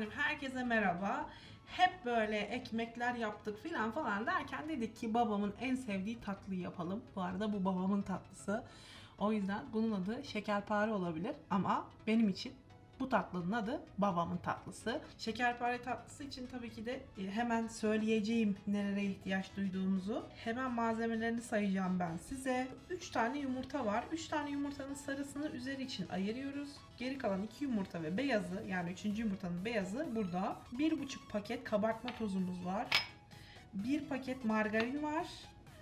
efendim herkese merhaba. Hep böyle ekmekler yaptık filan falan derken dedik ki babamın en sevdiği tatlıyı yapalım. Bu arada bu babamın tatlısı. O yüzden bunun adı şekerpare olabilir ama benim için bu tatlının adı babamın tatlısı. Şekerpare tatlısı için tabii ki de e, hemen söyleyeceğim nelere ihtiyaç duyduğumuzu. Hemen malzemelerini sayacağım ben size. 3 tane yumurta var. 3 tane yumurtanın sarısını üzeri için ayırıyoruz. Geri kalan 2 yumurta ve beyazı yani 3. yumurtanın beyazı burada. 1,5 paket kabartma tozumuz var. 1 paket margarin var.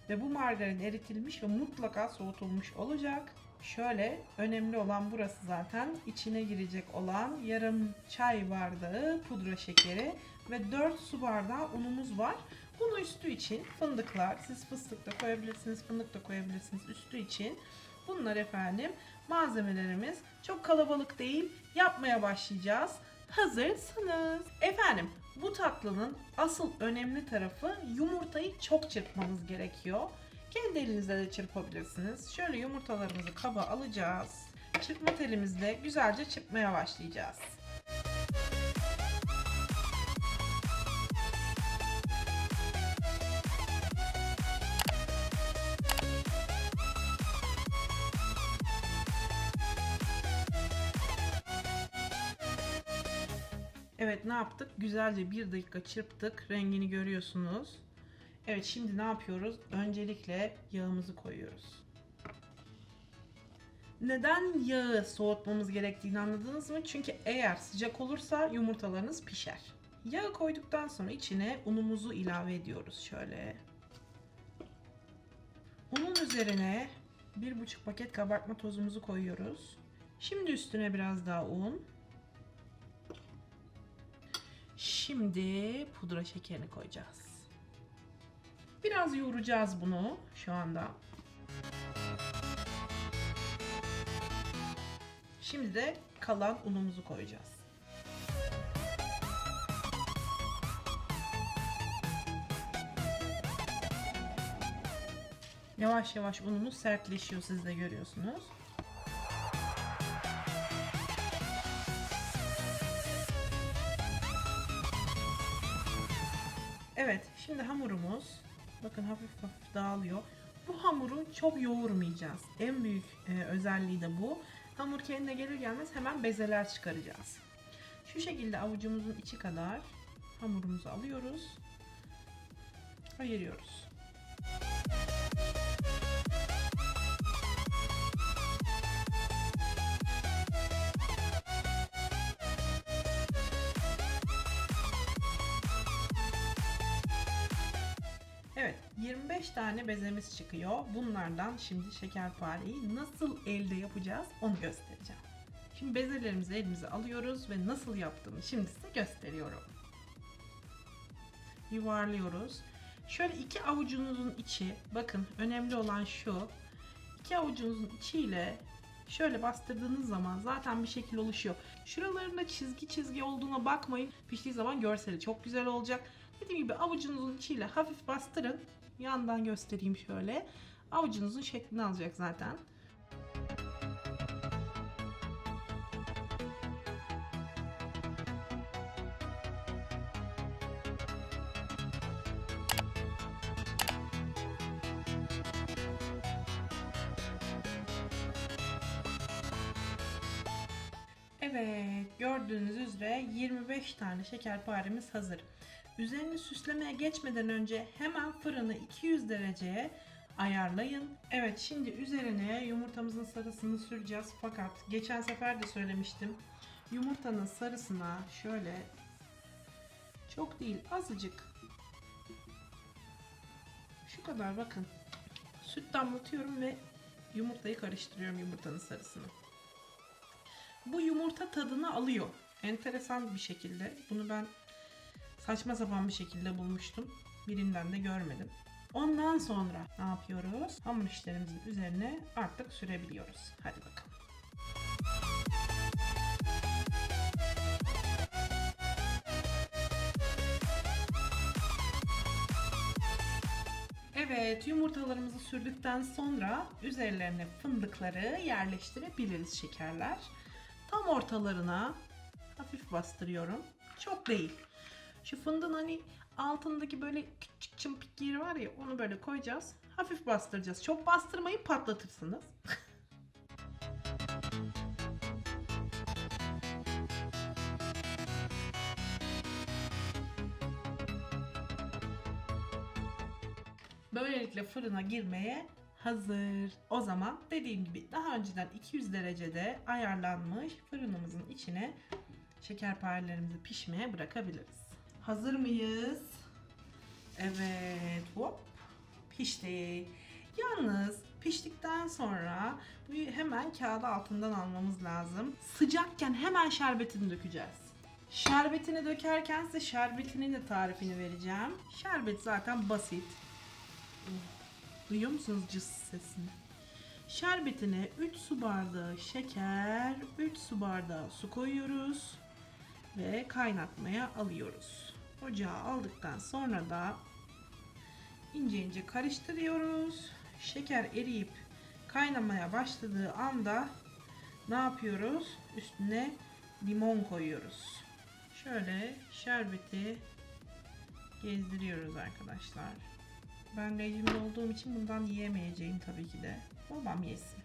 Ve bu margarin eritilmiş ve mutlaka soğutulmuş olacak. Şöyle önemli olan burası zaten içine girecek olan yarım çay bardağı pudra şekeri ve 4 su bardağı unumuz var. Bunu üstü için fındıklar, siz fıstık da koyabilirsiniz, fındık da koyabilirsiniz üstü için. Bunlar efendim malzemelerimiz. Çok kalabalık değil. Yapmaya başlayacağız. Hazırsınız. Efendim bu tatlının asıl önemli tarafı yumurtayı çok çırpmanız gerekiyor. Kendi elinizle de çırpabilirsiniz. Şöyle yumurtalarımızı kaba alacağız. Çırpma telimizle güzelce çırpmaya başlayacağız. Evet ne yaptık? Güzelce bir dakika çırptık. Rengini görüyorsunuz. Evet şimdi ne yapıyoruz? Öncelikle yağımızı koyuyoruz. Neden yağı soğutmamız gerektiğini anladınız mı? Çünkü eğer sıcak olursa yumurtalarınız pişer. Yağı koyduktan sonra içine unumuzu ilave ediyoruz şöyle. Unun üzerine 1,5 paket kabartma tozumuzu koyuyoruz. Şimdi üstüne biraz daha un. Şimdi pudra şekerini koyacağız. Biraz yoğuracağız bunu şu anda. Şimdi de kalan unumuzu koyacağız. Yavaş yavaş unumuz sertleşiyor siz de görüyorsunuz. Evet, şimdi hamurumuz bakın hafif hafif dağılıyor. Bu hamuru çok yoğurmayacağız. En büyük e, özelliği de bu. Hamur kendine gelir gelmez hemen bezeler çıkaracağız. Şu şekilde avucumuzun içi kadar hamurumuzu alıyoruz. Ayırıyoruz. Evet, 25 tane bezemiz çıkıyor. Bunlardan şimdi şekerpareyi nasıl elde yapacağız onu göstereceğim. Şimdi bezelerimizi elimize alıyoruz ve nasıl yaptığımı şimdi size gösteriyorum. Yuvarlıyoruz. Şöyle iki avucunuzun içi, bakın önemli olan şu. iki avucunuzun içiyle şöyle bastırdığınız zaman zaten bir şekil oluşuyor. Şuralarında çizgi çizgi olduğuna bakmayın. Piştiği zaman görseli çok güzel olacak. Dediğim gibi avucunuzun içiyle hafif bastırın. Yandan göstereyim şöyle. Avucunuzun şeklini alacak zaten. Evet, gördüğünüz üzere 25 tane şekerparemiz hazır. Üzerini süslemeye geçmeden önce hemen fırını 200 dereceye ayarlayın. Evet, şimdi üzerine yumurtamızın sarısını süreceğiz. Fakat geçen sefer de söylemiştim. Yumurtanın sarısına şöyle çok değil, azıcık şu kadar bakın. Süt damlatıyorum ve yumurtayı karıştırıyorum yumurtanın sarısını. Bu yumurta tadını alıyor. Enteresan bir şekilde. Bunu ben saçma sapan bir şekilde bulmuştum. Birinden de görmedim. Ondan sonra ne yapıyoruz? Hamur işlerimizin üzerine artık sürebiliyoruz. Hadi bakalım. Evet, yumurtalarımızı sürdükten sonra üzerlerine fındıkları yerleştirebiliriz şekerler. Tam ortalarına hafif bastırıyorum. Çok değil. Şu fındığın hani altındaki böyle küçük çımpik yeri var ya onu böyle koyacağız. Hafif bastıracağız. Çok bastırmayın patlatırsınız. Böylelikle fırına girmeye hazır. O zaman dediğim gibi daha önceden 200 derecede ayarlanmış fırınımızın içine şekerparelerimizi pişmeye bırakabiliriz. Hazır mıyız? Evet, hop pişti. Yalnız piştikten sonra hemen kağıdı altından almamız lazım. Sıcakken hemen şerbetini dökeceğiz. Şerbetini dökerken size şerbetinin de tarifini vereceğim. Şerbet zaten basit. Duyuyor musunuz cız sesini? Şerbetine 3 su bardağı şeker, 3 su bardağı su koyuyoruz ve kaynatmaya alıyoruz. Ocağa aldıktan sonra da ince ince karıştırıyoruz. Şeker eriyip kaynamaya başladığı anda ne yapıyoruz? Üstüne limon koyuyoruz. Şöyle şerbeti gezdiriyoruz arkadaşlar. Ben rejimde olduğum için bundan yiyemeyeceğim tabii ki de. Babam yesin.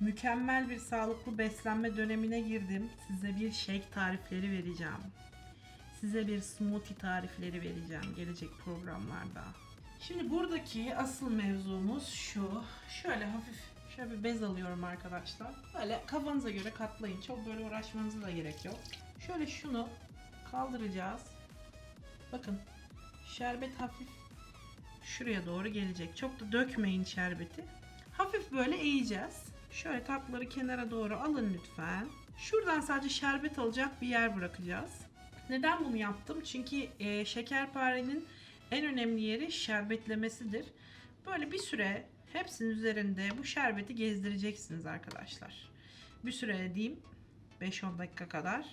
Mükemmel bir sağlıklı beslenme dönemine girdim. Size bir shake tarifleri vereceğim. Size bir smoothie tarifleri vereceğim gelecek programlarda. Şimdi buradaki asıl mevzumuz şu. Şöyle hafif şöyle bir bez alıyorum arkadaşlar. Böyle kafanıza göre katlayın. Çok böyle uğraşmanıza da gerek yok. Şöyle şunu kaldıracağız. Bakın şerbet hafif şuraya doğru gelecek. Çok da dökmeyin şerbeti. Hafif böyle eğeceğiz. Şöyle tatlıları kenara doğru alın lütfen. Şuradan sadece şerbet alacak bir yer bırakacağız. Neden bunu yaptım? Çünkü e, şekerparenin en önemli yeri şerbetlemesidir. Böyle bir süre hepsinin üzerinde bu şerbeti gezdireceksiniz arkadaşlar. Bir süre diyeyim 5-10 dakika kadar.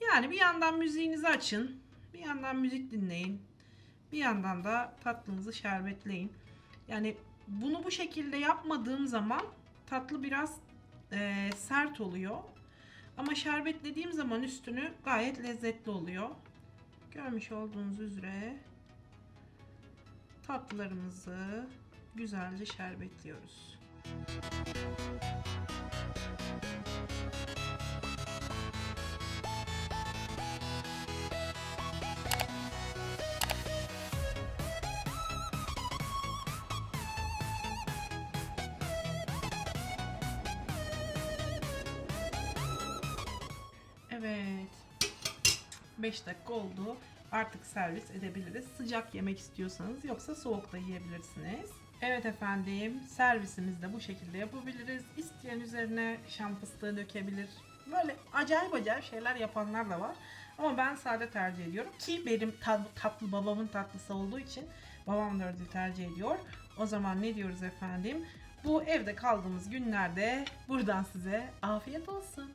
Yani bir yandan müziğinizi açın, bir yandan müzik dinleyin, bir yandan da tatlınızı şerbetleyin. Yani bunu bu şekilde yapmadığım zaman tatlı biraz e, sert oluyor. Ama şerbetlediğim zaman üstünü gayet lezzetli oluyor. Görmüş olduğunuz üzere tatlılarımızı güzelce şerbetliyoruz. Evet. 5 dakika oldu. Artık servis edebiliriz. Sıcak yemek istiyorsanız yoksa soğuk da yiyebilirsiniz. Evet efendim servisimizi de bu şekilde yapabiliriz. İsteyen üzerine şam fıstığı dökebilir. Böyle acayip acayip şeyler yapanlar da var. Ama ben sade tercih ediyorum ki benim tat- tatlı babamın tatlısı olduğu için babam da öyle tercih ediyor. O zaman ne diyoruz efendim? Bu evde kaldığımız günlerde buradan size afiyet olsun.